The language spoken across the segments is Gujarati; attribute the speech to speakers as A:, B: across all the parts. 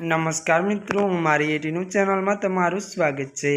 A: નમસ્કાર મિત્રો હું મારી એટીનું ચેનલમાં તમારું સ્વાગત છે.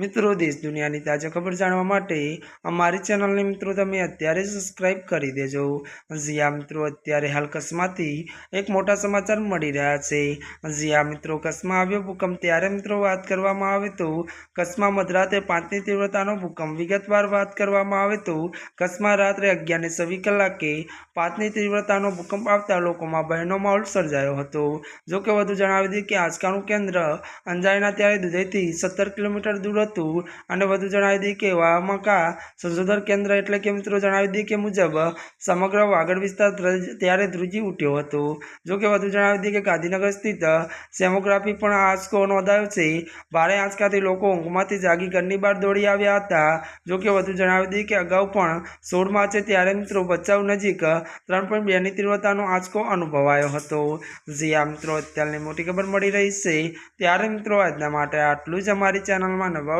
A: મિત્રો, દેશ દુનિયાની તાજા ખબર જાણવા માટે અમારી ચેનલને મિત્રો તમે અત્યારે સબસ્ક્રાઇબ કરી દેજો. જીયા મિત્રો, અત્યારે હાલ કચ્છમાંથી એક મોટા સમાચાર મળી રહ્યા છે. જીયા મિત્રો, કચ્છમાં આવ્યો ભૂકંપ ત્યારે મિત્રો વાત કરવામાં આવે તો કચ્છમાં મધરાતે પાંચની તીવ્રતાનો ભૂકંપ વિગતવાર વાત કરવામાં આવે તો કચ્છમાં રાત્રે અગિયારને છવ્વીસ કલાકે પાંચની તીવ્રતાનો ભૂકંપ આવતા લોકોમાં ભયનો માહોલ સર્જાયો હતો. જો કે વધુ જણાવી દઈએ કે આંચકાનું કેન્દ્ર અંજારના ત્યારે દુધઈથી સત્તર કિલોમીટર દૂર હતું. અને વધુ જણાવી દઈએ કે વામકા સંશોધન કેન્દ્ર એટલે કે મિત્રો જણાવી દઈએ કે મુજબ સમગ્ર વાગડ વિસ્તાર ત્યારે ધ્રુજી ઉઠ્યો હતો. જો કે વધુ જણાવી દઈએ કે ગાંધીનગર સ્થિત સેમોગ્રાફી પણ આંચકો નોંધાયો છે. ભારે આંચકાથી લોકો ઊંઘમાંથી જાગી ઘરની બહાર દોડી આવ્યા હતા. જો કે વધુ જણાવી દઈએ કે અગાઉ પણ સોળ માર્ચે ત્યારે મિત્રો બચાવ નજીક ત્રણ પોઈન્ટ બેની તીવ્રતાનો આંચકો અનુભવાયો હતો. જી આ મિત્રો, અત્યારની મોટી ખબર મળી રહી છે. ત્યારે મિત્રો આજના માટે આટલું જ અમારી ચેનલમાં નવા